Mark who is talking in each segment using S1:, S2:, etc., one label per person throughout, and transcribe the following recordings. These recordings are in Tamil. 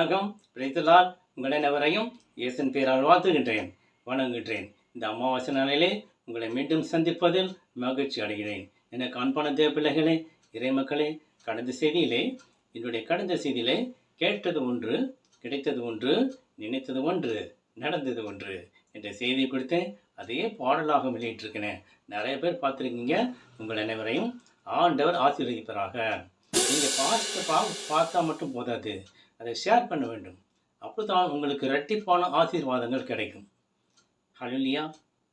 S1: வணக்கம். பிரைத்தலால் உங்கள் அனைவரையும் இயேசன் பேரால் வாழ்த்துகின்றேன். வணங்குகின்றேன். இந்த அமாவாசை நாளிலே உங்களை மீண்டும் சந்திப்பதில் மகிழ்ச்சி அடைகிறேன். என காண்பான தேவ பிள்ளைகளே இறைமக்களே கடந்த செய்தியிலே என்னுடைய கடந்த செய்தியிலே கேட்டது ஒன்று கிடைத்தது ஒன்று நினைத்தது ஒன்று நடந்தது ஒன்று என்ற செய்தியை கொடுத்தேன். அதையே பாடலாக வெளியிட்டிருக்கிறேன். நிறைய பேர் பார்த்துருக்கீங்க. உங்கள் அனைவரையும் ஆண்டவர் ஆசீர்வதிப்பராக. நீங்கள் பார்த்து பா பார்த்தா மட்டும் போதாது. அதை ஷேர் பண்ண வேண்டும். அப்போதான் உங்களுக்கு இரட்டிப்பான ஆசீர்வாதங்கள் கிடைக்கும். ஹலுலியா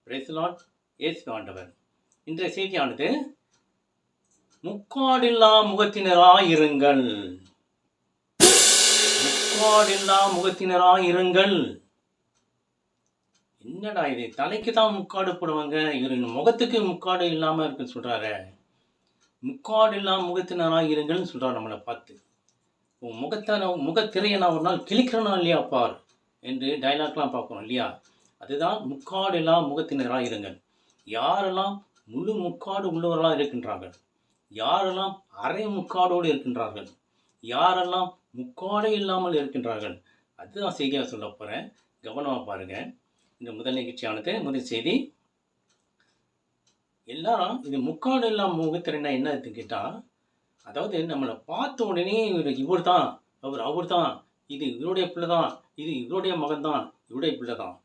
S1: பிரேஸ்லாட் ஏசு ஆண்டவர். இன்றைய செய்தியானது முக்காடில்லா முகத்தினராயிருங்கள். முக்காடில்லா முகத்தினராயிருங்கள். என்னடா இது? தலைக்கு தான் முக்காடு போடுவாங்க. இவர் முகத்துக்கு முக்காடு இல்லாமல் இருக்குன்னு சொல்கிறாரு முக்காடு இல்லாமல் முகத்தினராக இருங்கள்னு சொல்கிறார் நம்மளை பார்த்து. உன் முகத்தை நான் முகத்திரையை நான் ஒரு நாள் கிழிக்கிறனா இல்லையா பார்? என்று டைலாக்லாம் பார்க்குறோம் இல்லையா? அதுதான் முக்காடு முகத்தினராக இருங்கள். யாரெல்லாம் முழு முக்காடு உள்ளவர்களாக இருக்கின்றார்கள்? யாரெல்லாம் அரை முக்காடோடு இருக்கின்றார்கள்? யாரெல்லாம் முக்காடே இல்லாமல் இருக்கின்றார்கள்? அதுதான் செய்தியாக சொல்ல போகிறேன் கவனமாக பாருங்கள் இந்த முதல் நிகழ்ச்சியானது முதல் செய்தி. எல்லாரும் இது முக்காடு இல்லாமல் முகத்திரைனா என்ன கேட்டால் அதாவது நம்மளை பார்த்த உடனே இவர் இவர் தான் அவர் அவர் தான் இது இவருடைய பிள்ளை தான் இது இவருடைய மகன் தான் இவருடைய பிள்ளை தான்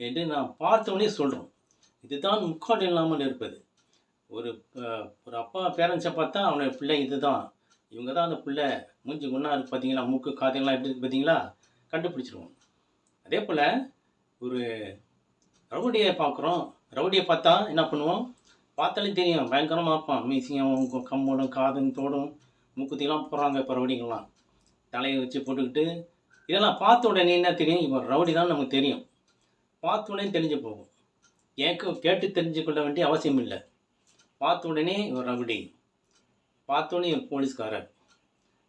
S1: என்று நாம் பார்த்த உடனே சொல்கிறோம் இதுதான் முக்காடு இல்லாமல் இருப்பது. ஒரு ஒரு அப்பா பேரண்ட்ஸை பார்த்தா அவனுடைய பிள்ளை இதுதான். இவங்க தான் அந்த பிள்ளை. மூஞ்சி ஒன்றா இருக்கு பார்த்தீங்களா மூக்கு காதையெல்லாம் எப்படி இருக்கு பார்த்தீங்களா கண்டுபிடிச்சிருவோம். அதே போல் ஒரு ரவுடியை பார்க்குறோம். ரவுடியை பார்த்தா என்ன பண்ணுவோம்? பார்த்தாலே தெரியும். பயங்கரமாக இருப்பான். மீசியும் கம்போடும் காதும் தோடும் மூக்குத்திலாம் போடுறாங்க இப்போ ரவுடிங்கெல்லாம் தலையை வச்சு போட்டுக்கிட்டு இதெல்லாம் பார்த்த உடனே என்ன தெரியும்? இவன் ரவுடி தான் நமக்கு தெரியும். பார்த்த உடனே தெரிஞ்சு போகும். ஏக்க கேட்டு தெரிஞ்சு கொள்ள வேண்டிய அவசியம் இல்லை. பார்த்த உடனே இவன் ரவுடி. பார்த்த உடனே போலீஸ்காரர்.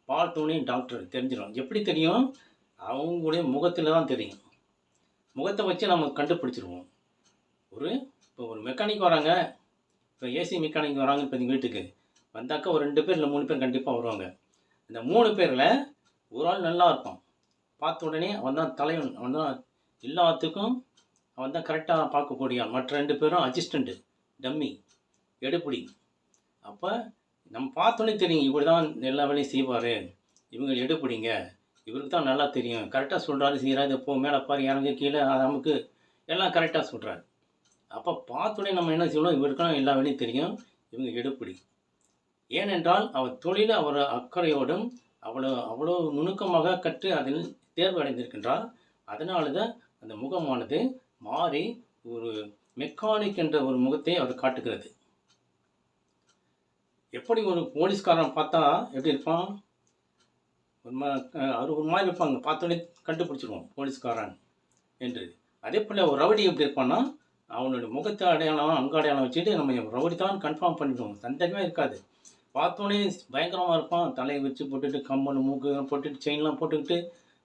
S1: பார்த்த உடனே டாக்டர். தெரிஞ்சிடும். எப்படி தெரியும்? அவங்களுடைய முகத்தில் தான் தெரியும். முகத்தை வச்சு நம்ம கண்டுபிடிச்சிருவோம். ஒரு இப்போ ஒரு மெக்கானிக் வராங்க. இப்போ ஏசி மெக்கானிக் வராங்க இப்போ எங்கள் வீட்டுக்கு. வந்தாக்கா ஒரு ரெண்டு பேர் இல்லை மூணு பேர் கண்டிப்பாக வருவாங்க. இந்த மூணு பேரில் ஒரு ஆள் நல்லா இருப்பான். பார்த்த உடனே அவன் தான் தலைவன். அவன் தான் எல்லாத்துக்கும் அவன் தான் கரெக்டாக பார்க்கக்கூடிய மற்ற ரெண்டு பேரும் அசிஸ்டண்ட்டு டம்மி எடுப்பிடி அப்போ நம்ம பார்த்தோன்னே தெரியும் இவர் தான் எல்லா வேலையும் செய்வார். இவங்க எடுப்பிடிங்க இவருக்கு தான் நல்லா தெரியும். கரெக்டாக சொல்கிறாரு செய்கிறாரு போ மேலே பாரு இறங்கு கீழே நமக்கு எல்லாம் கரெக்டாக சொல்கிறாரு அப்போ பார்த்தோன்னே நம்ம என்ன செய்யணும்? இவருக்கெல்லாம் எல்லா வேலையும் தெரியும். இவங்க எடுப்பிடி. ஏனென்றால் அவர் தொழில் அவர் அக்கறையோடும் அவ்வளோ அவ்வளோ நுணுக்கமாக கற்று அதில் தேர்வு அடைந்திருக்கின்றார் அதனால தான் அந்த முகமானது மாறி ஒரு மெக்கானிக் என்ற ஒரு முகத்தை அவர் காட்டுகிறது. எப்படி ஒரு போலீஸ்காரன் பார்த்தா எப்படி இருப்பான்? ஒரு மா அவர் ஒரு மாதிரி இருப்பாங்க பார்த்தோன்னே கண்டுபிடிச்சிருவோம் போலீஸ்காரன் என்று. அதே போல் ஒரு ரவுடி எப்படி இருப்பான்னா அவனுடைய முகத்தை அடையாளம் அங்க அடையாளம் வச்சுட்டு நம்ம ரவுடி தான் கன்ஃபார்ம் பண்ணிடுவோம் சந்தேகமே இருக்காது. பார்த்தோன்னே பயங்கரமாக இருப்பான். தலையை வச்சு போட்டுட்டு கம்பல் மூக்கு போட்டுட்டு செயின்லாம் போட்டுக்கிட்டு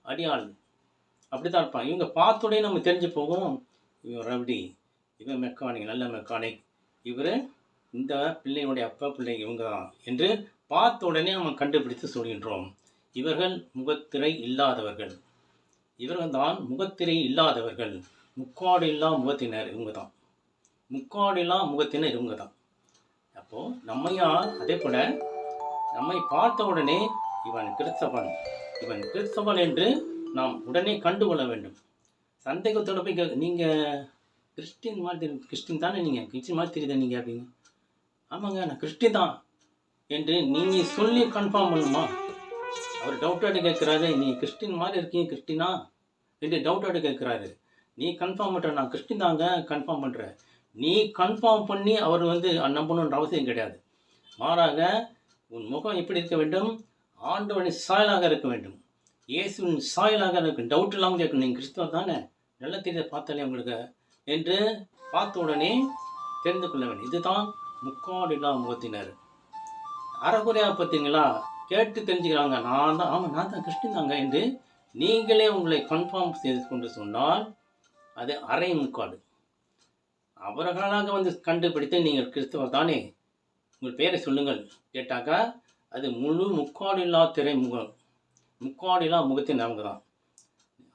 S1: அடியாள். அப்படி தான் இருப்பான். இவங்க பார்த்தோடனே நம்ம தெரிஞ்சு போகும் இவன் ரவுடி. இவன் மெக்கானிக் நல்ல மெக்கானிக் இவர் இந்த பிள்ளையுடைய அப்பா பிள்ளை இவங்க தான் என்று பார்த்த உடனே நம்ம கண்டுபிடித்து சொல்கின்றோம். இவர்கள் முகத்திரை இல்லாதவர்கள். இவர்கள் தான் முகத்திரை இல்லாதவர்கள். முக்காடில்லா முகத்தினர் இவங்க தான் முக்காடில்லா முகத்தினர் இவங்க தான் அப்போது நம்மையா அதே போல் நம்மை பார்த்த உடனே இவன் கிறிஸ்தவன். இவன் கிறிஸ்தவன் என்று நாம் உடனே கண்டுகொள்ள வேண்டும். சந்தேகத்தோட போய் கேட்க நீங்கள் கிறிஸ்டின் மாதிரி தெரியும் கிறிஸ்டின் தானே நீங்கள் கிறிஸ்டின் மாதிரி தெரியுது நீங்கள் அப்படிங்க ஆமாங்க நான் கிறிஸ்டின் தான் என்று நீங்கள் சொல்லி கன்ஃபார்ம் பண்ணுமா? அவர் டவுட்டாட்டு கேட்குறாரு நீ கிறிஸ்டின் மாதிரி இருக்கீங்க கிறிஸ்டினா? என்று டவுட்டாட்டு கேட்குறாரு. நீ கன்ஃபார்ம் பண்ணுற நான் கிறிஸ்டின் தாங்க கன்ஃபார்ம் பண்ணுறேன் நீ கன்ஃபார்ம் பண்ணி அவர் வந்து நம்பணுன்ற அவசியம் கிடையாது. மாறாக உன் முகம் எப்படி இருக்க வேண்டும்? ஆண்டவனின் சாயலாக இருக்க வேண்டும். இயேசுவின் சாயலாக இருக்க டவுட் இல்லாமல் கேட்கணும். நீங்கள் கிறிஸ்தவர் தானே? நல்லா தெரிய பார்த்தாலே உங்களுக்கு என்று பார்த்த உடனே தெரிந்து கொள்ள வேண்டும். இதுதான் முக்காடில்லா முகத்தினர். அறகுறையாக பார்த்தீங்களா? கேட்டு தெரிஞ்சுக்கிறாங்க. நான் தான் ஆமாம் நான் தான் கிறிஸ்டின் தாங்க என்று நீங்களே உங்களை கன்ஃபார்ம் செய்து கொண்டு சொன்னால் அது அரை முக்காடு. அவர்களாக வந்து கண்டுபிடித்து நீங்கள் கிறிஸ்தவர் தானே? உங்கள் பேரை சொல்லுங்கள். கேட்டாக்கா அது முழு முக்காடில்லா திரை திரைமுகம். முக்காடில்லா முகத்தின் அவங்க தான்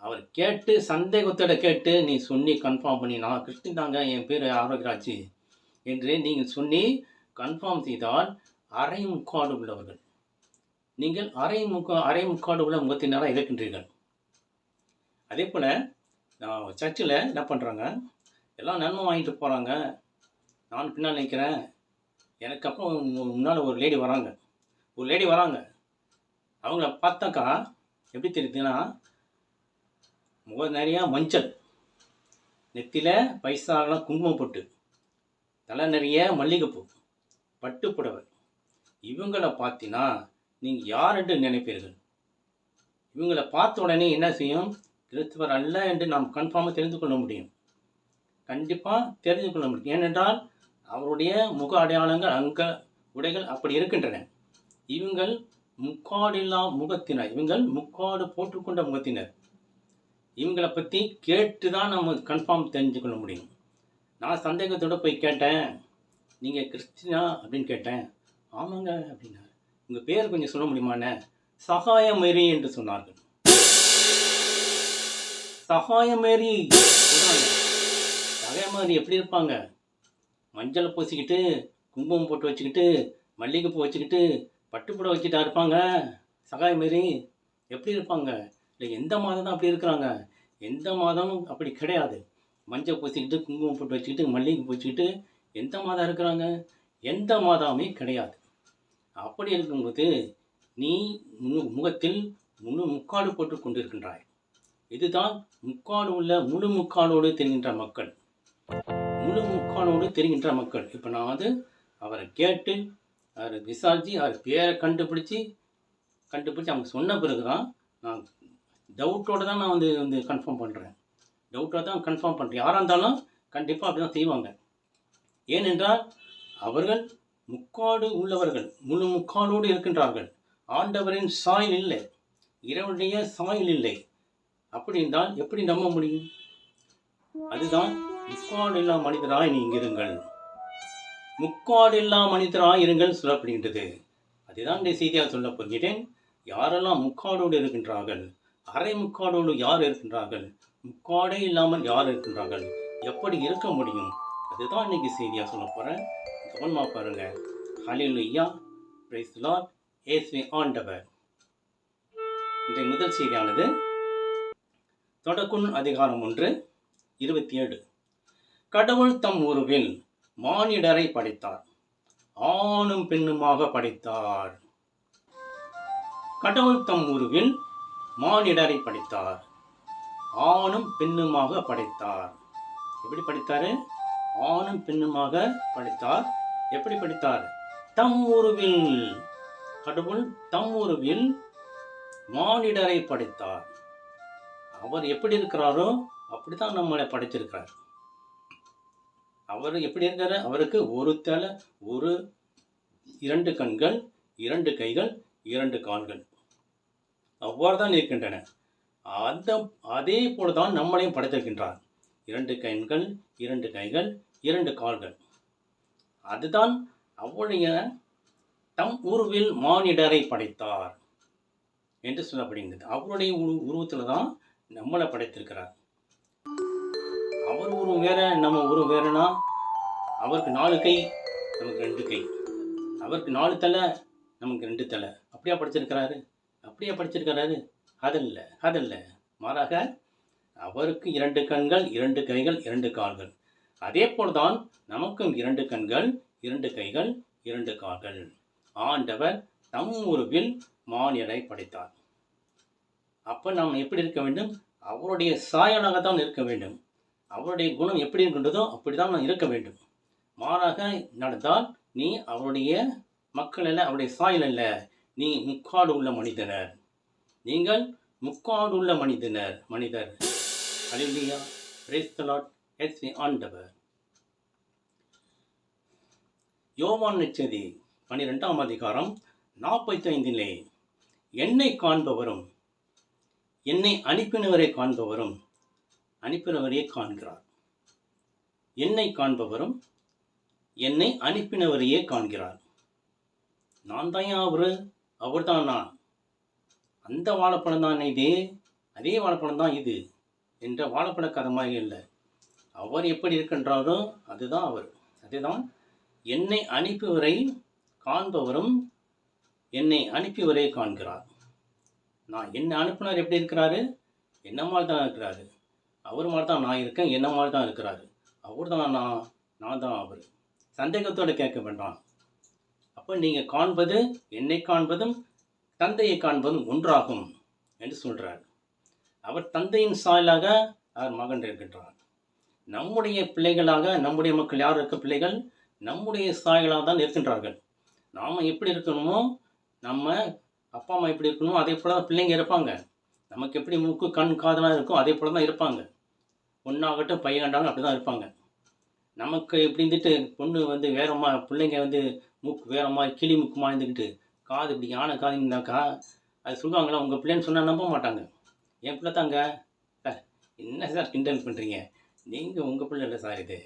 S1: அவர் கேட்டு சந்தேகத்தோட கேட்டு நீ சொல்லி கன்ஃபார்ம் பண்ணி நான் கிறிஸ்டின் தாங்க என் பேர் ஆரோக்கியராஜ் என்று நீங்கள் சொல்லி கன்ஃபார்ம் செய்தால் அரை முக்காடு உள்ளவர்கள். நீங்கள் அரை முக்கா அரை முக்காடு உள்ள முகத்தினராக இருக்கின்றீர்கள். அதே போல் நான் சர்ச்சில் என்ன பண்ணுறாங்க? எல்லாம் நன்மை வாங்கிட்டு போகிறாங்க. நான் பின்னால் நிற்கிறேன். எனக்கு அப்புறம் முன்னால் ஒரு லேடி வராங்க. ஒரு லேடி வராங்க. அவங்கள பார்த்தாக்கா எப்படி தெரியுதுன்னா முக நிறையா மஞ்சள். நெத்தியில் பைசாலாம் குங்குமம் போட்டு தலை நிறைய மல்லிகைப்பூ பட்டு புடவை. இவங்கள பார்த்தீங்கன்னா நீங்கள் யாருன்னு நினைப்பீர்கள்? இவங்களை பார்த்த உடனே என்ன செய்யும்? கிறிஸ்துவர் அல்ல என்று நாம் கன்ஃபார்மாக தெரிந்து கொள்ள முடியும். கண்டிப்பாக தெரிந்து கொள்ள முடியும். ஏனென்றால் அவருடைய முக அடையாளங்கள் அங்க உடைகள் அப்படி இருக்கின்றன. இவங்கள் முக்காடில்லா முகத்தினர். இவங்கள் முக்காடு போட்டுக்கொண்ட முகத்தினர். இவங்களை பற்றி கேட்டு தான் நம்ம கன்ஃபார்ம் தெரிஞ்சு கொள்ள முடியும். நான் சந்தேகத்தோட போய் கேட்டேன். நீங்கள் கிறிஸ்டினா அப்படின்னு கேட்டேன். ஆமாங்க அப்படின்னா உங்கள் பேர் கொஞ்சம் சொல்ல முடியுமாண்ணே சகாயமேரி என்று சொன்னார்கள். சகாயமேரி சொல்றாங்க சகாயமேரி எப்படி இருப்பாங்க? மஞ்சளை பூசிக்கிட்டு குங்குமம் போட்டு வச்சுக்கிட்டு மல்லிகைப்பூ வச்சுக்கிட்டு பட்டுப்புடவை வச்சுட்டா இருப்பாங்க. சகாயமேரி எப்படி இருப்பாங்க? இல்லை எந்த மாதம் தான் அப்படி இருக்கிறாங்க? எந்த மாதமும் அப்படி கிடையாது. மஞ்சள் பூசிக்கிட்டு குங்குமம் போட்டு வச்சுக்கிட்டு மல்லிகை பூச்சிக்கிட்டு எந்த மாதம் இருக்கிறாங்க? எந்த மாதமே கிடையாது. அப்படி இருக்கும்போது நீ முகத்தில் முழு முக்காடு போட்டு கொண்டிருக்கின்றாய். இதுதான் முக்காடு உள்ள முழு முக்காடோடு தெரிகின்ற மக்கள். முழு முக்காடோடு தெரிகின்ற மக்கள். இப்போ நான் வந்து அவரை கேட்டு அவரை விசாரித்து அவர் பேரை கண்டுபிடிச்சி கண்டுபிடிச்சி அவங்க சொன்ன பிறகு தான் நான் டவுட்டோடு தான் நான் வந்து வந்து கன்ஃபார்ம் பண்ணுறேன் டவுட்டோடு தான் கன்ஃபார்ம் பண்ணுறேன் யாராக இருந்தாலும் கண்டிப்பாக அப்படி தான் செய்வாங்க. ஏனென்றால் அவர்கள் முக்காடு உள்ளவர்கள் முழு முக்காலோடு இருக்கின்றார்கள். ஆண்டவரின் சாயல் இல்லை. இரவுடைய சாயல் இல்லை. அப்படி இருந்தால் எப்படி நம்ப முடியும்? அதுதான் முக்காடில்லா மனிதராய் நீங்க முக்காடில்லா முக்காடு மனிதராய் இருங்கள் சொல்லப்படுகின்றது. அதுதான் இந்த செய்தியாக சொல்ல போகிறேன். யாரெல்லாம் முக்காடோடு இருக்கின்றார்கள்? அரை முக்காடோடு யார் இருக்கின்றார்கள்? முக்காடே இல்லாமல் யார் இருக்கின்றார்கள்? எப்படி இருக்க முடியும்? அதுதான் இன்னைக்கு செய்தியாக சொல்ல போகிறேன் கவனமாக பாருங்க. ஹலிலுய்யா பிரைஸ் லார்ட் ஏஸ்வி ஆண்டவர். இன்றைய முதல் செய்தியானது தொடக்குன் அதிகாரம் ஒன்று இருபத்தி ஏழு கடவுள் தம் உருவில் மானிடரை படைத்தார். ஆணும் பெண்ணுமாக படைத்தார். கடவுள் தம் உருவில் மானிடரை படைத்தார். ஆணும் பெண்ணுமாக படைத்தார். எப்படி படைத்தாரு? ஆணும் பெண்ணுமாக படைத்தார். எப்படி படைத்தார்? தம் உருவில் கடவுள் தம் உருவில் மானிடரை படைத்தார். அவர் எப்படி இருக்கிறாரோ அப்படி தான் நம்மளை படைச்சிருக்கிறார் அவர் எப்படி இருக்காரு? அவருக்கு ஒரு தலை ஒரு இரண்டு கண்கள் இரண்டு கைகள் இரண்டு கால்கள். அவ்வாறு தான் இருக்கின்றன. அந்த அதே போல தான் நம்மளையும் படைத்திருக்கின்றார். இரண்டு கண்கள் இரண்டு கைகள் இரண்டு கால்கள். அதுதான் அவருடைய தம் உருவில் மானிடரை படைத்தார் என்று சொல்லப்படுகிறது அவருடைய உரு உருவத்தில் தான் நம்மளை படைத்திருக்கிறார். அவர் உருவம் வேற நம்ம உருவம் வேறனா அவருக்கு நாலு கை நமக்கு ரெண்டு கை. அவருக்கு நாலு தலை நமக்கு ரெண்டு தலை. அப்படியா படிச்சிருக்கிறாரு? அப்படியா படிச்சிருக்கிறாரு? அதல்ல அதல்ல. மாறாக அவருக்கு இரண்டு கண்கள் இரண்டு கைகள் இரண்டு கால்கள். அதே போல்தான் நமக்கும் இரண்டு கண்கள் இரண்டு கைகள் இரண்டு கால்கள். ஆண்டவர் தம் உருவில் மானியரை படைத்தார். அப்போ நாம் எப்படி இருக்க வேண்டும்? அவருடைய சாயலாக தான் இருக்க வேண்டும். அவருடைய குணம் எப்படி இருக்கின்றதோ அப்படி தான் நாம் இருக்க வேண்டும். மாறாக நடந்தால் நீ அவருடைய மக்கள் அல்ல அவருடைய சாயல் அல்ல. நீ முக்காடு உள்ள மனிதனர். நீங்கள் முக்காடு உள்ள மனிதனர் மனிதர். அலிலியா பிரேஸ்தலாட் எஸ் ஆண்டவர். யோவான் நெச்சதி பன்னிரெண்டாம் அதிகாரம் நாற்பத்தி ஐந்திலே என்னை காண்பவரும் என்னை அனுப்பினவரை காண்பவரும் அனுப்பினவரையே காண்கிறார். என்னை காண்பவரும் என்னை அனுப்பினவரையே காண்கிறார். நான் தான் அவரு அவர்? தான் நான். அந்த வாழைப்பழம் தான் இது? அதே வாழைப்பழம் தான் இது என்ற வாழைப்பழ கதை மாதிரி இல்லை அவர் எப்படி இருக்கின்றாரோ அதுதான் அவர். அதுதான் என்னை அனுப்பியவரை காண்பவரும் என்னை அனுப்பிவரை காண்கிறார். நான் என்னை அனுப்புனார் எப்படி இருக்கிறாரு? என்ன மாதிரி தான் இருக்கிறாரு? அவர் மாதிரி தான் நான் இருக்கேன் என்ன மாதிரி தான் இருக்கிறாரு? அவர் தான் நான் நான் தான் அவர். சந்தேகத்தோடு கேட்க வேண்டாம். அப்போ நீங்கள் காண்பது என்னை காண்பதும் தந்தையை காண்பதும் ஒன்றாகும் என்று சொல்கிறார் அவர் தந்தையின் சாயலாக அவர் மகன் இருக்கின்றார். நம்முடைய பிள்ளைகளாக நம்முடைய மக்கள் யார் இருக்க பிள்ளைகள்? நம்முடைய சாயலாக தான் இருக்கின்றார்கள். நாம் எப்படி இருக்கணுமோ நம்ம அப்பா அம்மா எப்படி இருக்கணும் அதே போல் தான் பிள்ளைங்க இருப்பாங்க. நமக்கு எப்படி மூக்கு கண் காதெல்லாம் இருக்கும் அதே போல் தான் இருப்பாங்க. பொண்ணாகட்டும் பையன்டாலும் அப்படி தான் இருப்பாங்க. நமக்கு எப்படி இருந்துட்டு பொண்ணு வந்து வேறமா பிள்ளைங்க வந்து மூக்கு வேற மாதிரி கிளி மூக்குமா இருந்துக்கிட்டு காது இப்படி யானை காது இருந்தாக்கா அது சொல்லுவாங்களா உங்கள் பிள்ளைன்னு சொன்னால் நம்ப மாட்டாங்க. என் பிள்ளை தாங்க. சார் என்ன சார் கிண்டல் பண்ணுறீங்க நீங்கள் உங்கள் பிள்ளை இல்லை சார் இது.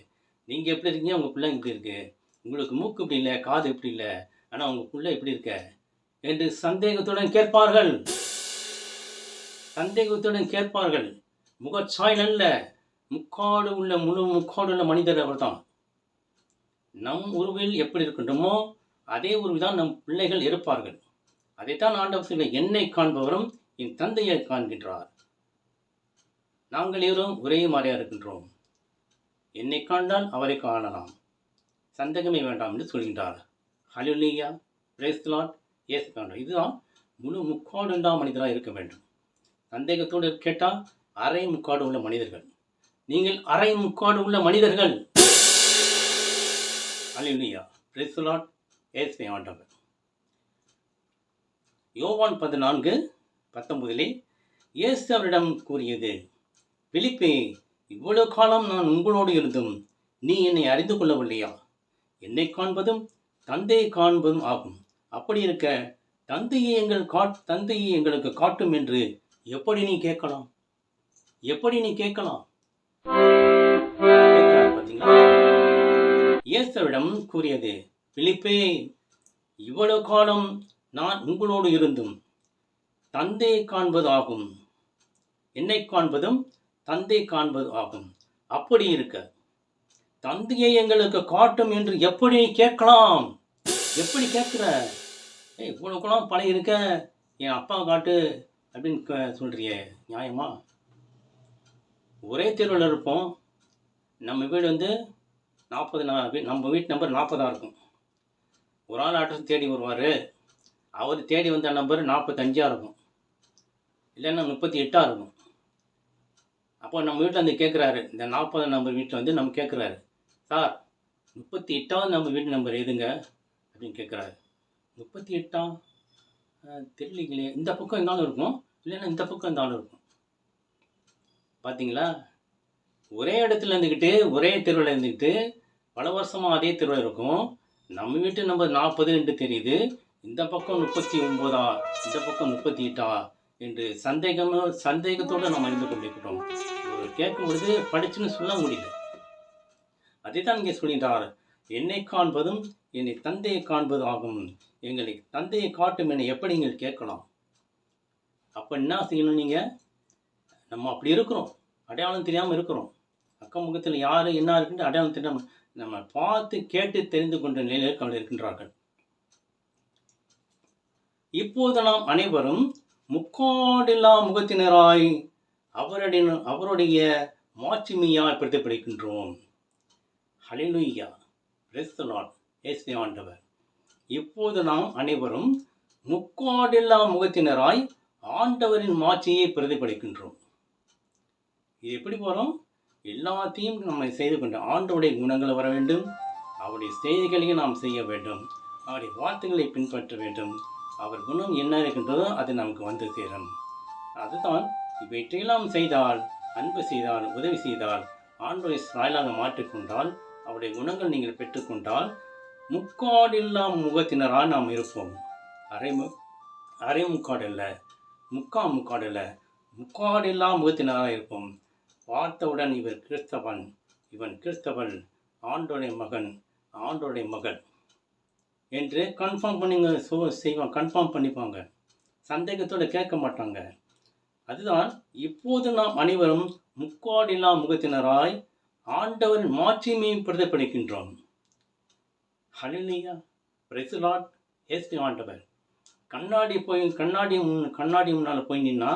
S1: நீங்கள் எப்படி இருக்கீங்க? உங்கள் பிள்ளை இப்படி இருக்குது உங்களுக்கு மூக்கு இப்படி இல்லை காது இப்படி இல்லை. ஆனால் உங்கள் பிள்ளை எப்படி இருக்க. என்று சந்தேகத்துடன் கேட்பார்கள். சந்தேகத்துடன் கேட்பார்கள். முகச்சாயல் அல்ல முக்காடு உள்ள முழு முக்காடு உள்ள மனிதர் அவர்தான். நம் உருவில் எப்படி இருக்கின்றோமோ அதே உருவில் தான் நம் பிள்ளைகள் இருப்பார்கள். அதைத்தான் ஆண்டவர் சொல்ல என்னை காண்பவரும் என் தந்தையை காண்கின்றார். நாங்கள் இருவரும் ஒரே மாதிரியாக இருக்கின்றோம். என்னை காண்டால் அவரை காணலாம். சந்தேகமே வேண்டாம் என்று சொல்கின்றார். ஹலுலியா பிரேஸ்லாட் ஏசு வேண்டும். இதுதான் முழு முக்காடு உண்டா மனிதராக இருக்க வேண்டும். சந்தேகத்தோடு கேட்டால் அரை முக்காடு உள்ள மனிதர்கள். நீங்கள் அரை முக்காடு உள்ள மனிதர்கள். ஹலுலியா பிரேஸ்லாட் ஏசு ஆண்டவர். யோவான் பதினான்கு பத்தொன்பதிலே இயேசு அவரிடம் கூறியது பிலிப்பே இவ்வளவு காலம் நான் உங்களோடு இருந்தும் நீ என்னை அறிந்து கொள்ளவில்லையா? என்னை காண்பதும் தந்தையை காண்பதும் ஆகும். அப்படி இருக்க தந்தையை எங்கள் காட் தந்தையை எங்களுக்கு காட்டும் என்று எப்படி நீ கேட்கலாம்? எப்படி நீ கேட்கலாம்? பார்த்தீங்களா? இயேசுவிடம் கூறியது பிலிப்பே இவ்வளவு காலம் நான் உங்களோடு இருந்தும் தந்தையை காண்பது ஆகும் என்னை காண்பதும் தந்தை காண்பது ஆகும். அப்படி இருக்க தந்தையை எங்களுக்கு காட்டும் என்று எப்படி நீ கேட்கலாம்? எப்படி கேட்குற ஏய் இவ்வளோ பழகி இருக்க என் அப்பா காட்டு அப்படின்னு சொல்கிறியே நியாயமா? ஒரே தெருவில் இருப்போம். நம்ம வீடு வந்து நாற்பது நம்ம வீட்டு நம்பர் நாற்பதாக இருக்கும். ஒரு ஆள் அட்ரஸ் தேடி வருவார். அவர் தேடி வந்த நம்பர் நாற்பத்தஞ்சாக இருக்கும். இல்லைன்னா முப்பத்தி எட்டாக இருக்கும். அப்போ நம்ம வீட்டில் வந்து கேட்குறாரு இந்த நாற்பது நம்பர் வீட்டில் வந்து நம்ம கேட்குறாரு சார் முப்பத்தி எட்டாவது நம்ம வீட்டு நம்பர் எதுங்க? அப்படின்னு கேட்குறாரு முப்பத்தி எட்டாம் தெரியலீங்களே இந்த பக்கம் இருந்தாலும் இருக்கும்? இல்லைன்னா இந்த பக்கம் இருந்தாலும் இருக்கும்? பார்த்தீங்களா ஒரே இடத்துல இருந்துக்கிட்டு ஒரே தெருவில் இருந்துக்கிட்டு பல வருஷமாக அதே தெருவில் இருக்கும். நம்ம வீட்டு நம்பர் நாற்பது என்று தெரியுது. இந்த பக்கம் முப்பத்தி ஒம்போதா இந்த பக்கம் முப்பத்தி எட்டா? என்று சந்தேகமோ சந்தேகத்தோடு நம்ம அறிந்து கொண்டிருக்கிறோம். ஒரு கேட்கும் பொழுது படிச்சுன்னு சொல்ல முடியல. அதைத்தான் இங்கே சொல்லிட்டார் என்னை காண்பதும் என்னை தந்தையை காண்பது ஆகும். எங்களை தந்தையை காட்டும் என்னை எப்படி நீங்கள் கேட்கலாம்? அப்போ என்ன செய்யணும் நீங்கள் நம்ம அப்படி இருக்கிறோம். அடையாளம் தெரியாமல் இருக்கிறோம். அக்கம் பக்கத்தில் யார் என்ன இருக்குன்னு அடையாளம் தெரியாமல் நம்ம பார்த்து கேட்டு தெரிந்து கொண்ட நிலையில் அவர்கள் இருக்கின்றார்கள். இப்போது நாம் அனைவரும் முக்காடில்லா முகத்தினராய் அவருடைய அவருடைய மாட்சிமையாய் பிடிக்கின்றோம் ஹலிலுய்யா பிரெஸ்தலாட் ஏசு ஆண்டவர். இப்போது நாம் அனைவரும் முக்காடில்லா முகத்தினராய் ஆண்டவரின் மாட்சியை பிரதிபலிக்கின்றோம். இது எப்படி போகிறோம் எல்லாத்தையும் நம்ம செய்து கொண்டு ஆண்டவருடைய குணங்கள் வர வேண்டும். அவருடைய செய்திகளையும் நாம் செய்ய வேண்டும். அவருடைய வார்த்தைகளை பின்பற்ற வேண்டும். அவர் குணம் என்ன இருக்கின்றதோ அது நமக்கு வந்து சேரும். அதுதான் இவற்றையெல்லாம் செய்தால் அன்பு செய்தால் உதவி செய்தால் ஆண்டோரை சாயலாக மாற்றிக்கொண்டால் அவருடைய குணங்கள் நீங்கள் பெற்றுக்கொண்டால் முக்காடில்லா முகத்தினராக நாம் இருப்போம். அரை மு அரை முக்காடு இல்லை முக்கா முக்காடு இல்லை முக்காடில்லா முகத்தினராக இருப்போம். பார்த்தவுடன் இவர் கிறிஸ்தவன் இவன் கிறிஸ்தவன் ஆண்டோடைய மகன் ஆண்டோடைய மகள் என்று கன்ஃபார்ம் பண்ணிங்க சோ செய்வாங்க கன்ஃபார்ம் பண்ணிப்பாங்க. சந்தேகத்தோடு கேட்க மாட்டாங்க. அதுதான் இப்போது நாம் அனைவரும் முக்காடில்லா முகத்தினராய் ஆண்டவரின் மாட்சிமையை பிரதப்படுகின்றோம் ஹலிலியா பிரெசுலாட் ஏஸ்டி ஆண்டவர் கண்ணாடி போய் கண்ணாடி முன் கண்ணாடி முன்னால் போய் நின்னா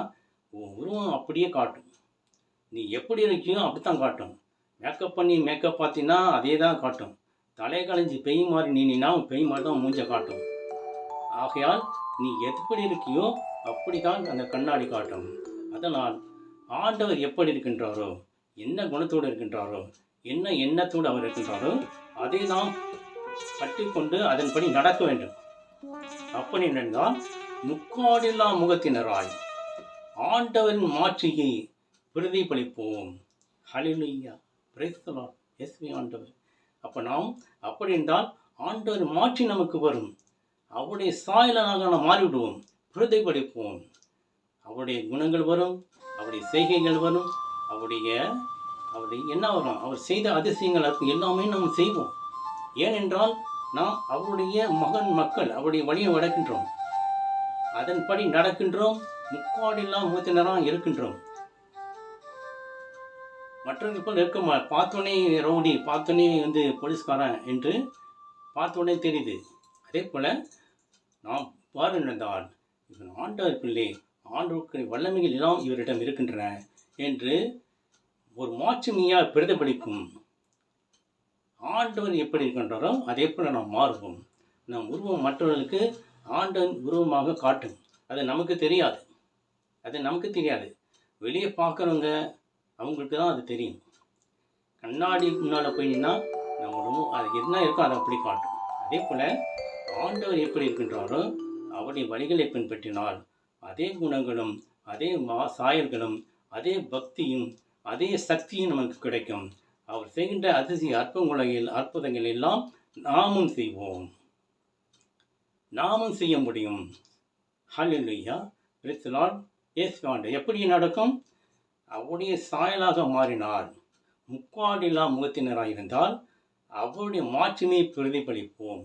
S1: உன் உருவம் அப்படியே காட்டும். நீ எப்படி இருக்கியோ அப்படித்தான் காட்டும். மேக்கப் பண்ணி மேக்கப் பார்த்தீங்கன்னா அதே தான் காட்டும். தலை கலைஞ்சி பெய் மாதிரி நீனா உன் பெய் மாதிரி தான் மூஞ்ச காட்டும். ஆகையால் நீ எப்படி இருக்கியோ அப்படி தான் அந்த கண்ணாடி காட்டும். அதனால் ஆண்டவர் எப்படி இருக்கின்றாரோ என்ன குணத்தோடு இருக்கின்றாரோ என்ன எண்ணத்தோடு அவர் இருக்கின்றாரோ அதை நாம் கட்டிக்கொண்டு அதன்படி நடக்க வேண்டும். அப்படி நடந்தால் முக்காடில்லா முகத்தினராய் ஆண்டவரின் மாட்சியை பிரதிபலிப்போம். ஹலிலுய்யா பிரைஸ்தலா எஸ்வி ஆண்டவர். அப்போ நாம் அப்படி என்றால் ஆண்டவர் மாற்றி நமக்கு வரும். அவருடைய சாயலாக நாம் மாறிவிடுவோம். பிரதிபலிப்போம். அவருடைய குணங்கள் வரும் அவருடைய செய்கைகள் வரும் அவருடைய அவருடைய என்ன வரும்? அவர் செய்த அதிசயங்கள் எல்லாமே நாம் செய்வோம். ஏனென்றால் நாம் அவருடைய மகன் மக்கள் அவருடைய வழியை நடக்கின்றோம் அதன்படி நடக்கின்றோம். முக்காடில்லா முகத்தினராக இருக்கின்றோம். மற்றவர்கள் போல் இருக்க மா பார்த்தோன்னே ரவுடி பார்த்தோன்னே வந்து போலீஸ்காரன் என்று பார்த்தோன்னே தெரியுது. அதே போல் நாம் பாரு நடந்தால் இவன் ஆண்டவர் பிள்ளை ஆண்டவருக்கு வல்லமைகள் எல்லாம் இவரிடம் இருக்கின்றன என்று ஒரு மாட்சிமையாக பிரதிபலிக்கும். ஆண்டவர் எப்படி இருக்கின்றாரோ அதே போல் நாம் மாறுவோம். நம் உருவம் மற்றவர்களுக்கு ஆண்டவன் உருவமாக காட்டும். அது நமக்கு தெரியாது. அது நமக்கு தெரியாது. வெளியே பார்க்குறவங்க அவங்களுக்கு தான் அது தெரியும். கண்ணாடி முன்னால் போய் நின்னா நம்ம அது என்ன இருக்கோ அதை அப்படி காட்டும். அதே போல் ஆண்டவர் எப்படி இருக்கின்றாரோ அவருடைய வழிகளை பின்பற்றினால் அதே குணங்களும் அதே மா சாயல்களும் அதே பக்தியும் அதே சக்தியும் நமக்கு கிடைக்கும். அவர் செய்கின்ற அதிசய அற்புதங்களில் அற்புதங்கள் எல்லாம் நாமும் செய்வோம். நாமும் செய்ய முடியும். ஹalleluya. Praise the எப்படி நடக்கும்? அவருடைய சாயலாக மாறினார் முக்காடில்லா முகத்தினராக இருந்தால் அவருடைய மாற்றினை பிரதிபலிப்போம்.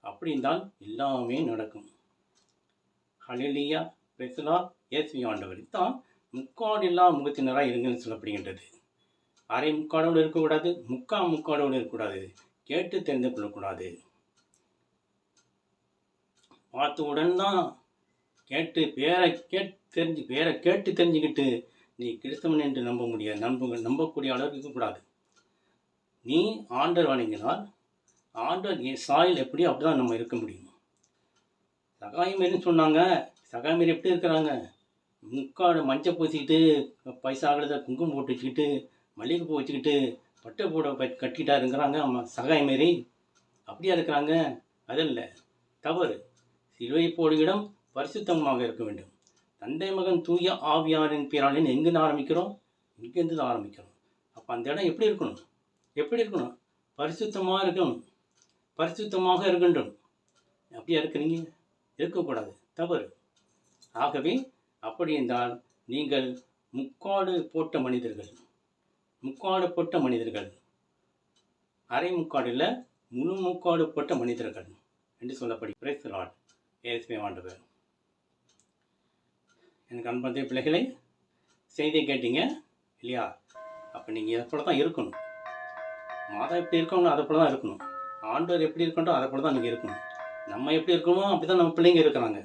S1: அப்படி இருந்தால் எல்லாமே நடக்கும். ஹலிலியா praise the இயேசு ஆண்டவர் தான் முக்காடில்லா முகத்தினராக இருங்கன்னு சொல்லப்படுகின்றது. அரை முக்காடோடு இருக்கக்கூடாது முக்கால் முக்காடோடு இருக்கக்கூடாது. கேட்டு தெரிந்து கொள்ளக்கூடாது. பார்த்தவுடன் தான் கேட்டு பேரை கேட் தெரிஞ்சு பேரை கேட்டு தெரிஞ்சுக்கிட்டு நீ கிறிஸ்தவன் என்று நம்ப முடியாது நம்ப நம்பக்கூடிய அளவுக்கு இருக்கக்கூடாது. நீ ஆண்டர் வணங்கினால் ஆண்டர் சாயில் சாயல் எப்படியோ அப்படி தான் நம்ம இருக்க முடியும். சகாயமேரின்னு சொன்னாங்க? சகாயமேரி எப்படி இருக்கிறாங்க? முக்காடு மஞ்சள் பூசிக்கிட்டு பைசா ஆகலத குங்குமம் போட்டு வச்சுக்கிட்டு மல்லிகைப்பூ வச்சுக்கிட்டு பட்டை போட கட்டிக்கிட்டா இருக்கிறாங்க ஆமாம் சகாயம் மாரி. அப்படியா இருக்கிறாங்க? அதில்ல. தவறு. சிலுவை போடுகிடம் பரிசுத்தமாக இருக்க வேண்டும். தந்தை மகன் தூய ஆவியாரின் பேராளின் எங்கேருந்து ஆரம்பிக்கிறோம்? இங்கேருந்து தான் ஆரம்பிக்கிறோம். அப்போ அந்த இடம் எப்படி இருக்கணும்? எப்படி இருக்கணும்? பரிசுத்தமாக இருக்கணும். பரிசுத்தமாக இருக்கின்றோம். அப்படியா இருக்கிறீங்க? இருக்கக்கூடாது. தவறு. ஆகவே அப்படி என்றால் நீங்கள் முக்காடு போட்ட மனிதர்கள். முக்காடு போட்ட மனிதர்கள். அரை முக்காடில் முழு முக்காடு போட்ட மனிதர்கள் என்று சொல்லப்படி. பிரைஸ் லார்ட் ஏஎஸ்பி ஆண்டவர். எனக்கு அன்பந்த பிள்ளைகளை செய்தியை கேட்டீங்க? இல்லையா? அப்போ நீங்கள் அதை போல தான் இருக்கணும். மாதா எப்படி இருக்கவங்க அதை போல தான் இருக்கணும். ஆண்டவர் எப்படி இருக்கணும் அதை போல தான் நீங்கள் இருக்கணும். நம்ம எப்படி இருக்கணுமோ அப்படி தான் நம்ம பிள்ளைங்க இருக்கிறாங்க.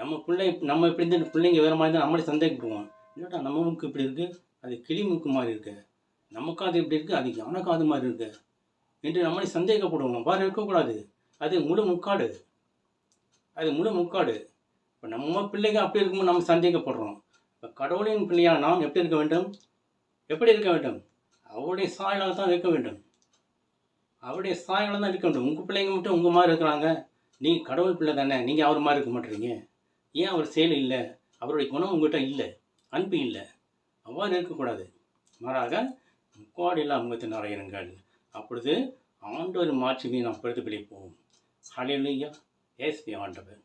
S1: நம்ம பிள்ளை நம்ம எப்படி இருந்து பிள்ளைங்க வேறு மாதிரி இருந்தால் நம்மளே சந்தேகப்படுவோம். இல்லட்டா நம்ம மூக்கு இப்படி இருக்குது அது கிளி மூக்கு மாதிரி இருக்குது நமக்கு அது எப்படி இருக்குது அது யானை அது மாதிரி இருக்குது என்று நம்மளே சந்தேகப்படுவோம். பாரு இருக்கக்கூடாது. அது முழு முக்காடு. அது முழு முக்காடு. இப்போ நம்ம பிள்ளைங்க அப்படி இருக்கும்போது நம்ம சந்தேகப்படுறோம். இப்போ கடவுளின் பிள்ளையாக நாம் எப்படி இருக்க வேண்டும்? எப்படி இருக்க வேண்டும்? அவருடைய சாயலாக தான் இருக்க வேண்டும். அவருடைய சாயலாக தான் இருக்க வேண்டும். உங்கள் பிள்ளைங்க மட்டும் உங்கள் மாதிரி இருக்கிறாங்க. நீங்கள் கடவுள் பிள்ளை தானே. நீங்கள் அவர் மாதிரி இருக்க மாட்டீங்க. ஏன் அவர் செயல் இல்லை? அவருடைய குணம் உங்கள்கிட்ட இல்லை. அன்பு இல்லை. அவ்வாறு இருக்கக்கூடாது. மாறாக முக்காடில்லா முகத்தின் அறையிருங்கள் அப்பொழுது ஆண்டவர் மாட்சியை நாம் பிரதிபலிப்போம். ஹலையிலையா ஏசுபி ஆண்டவர்.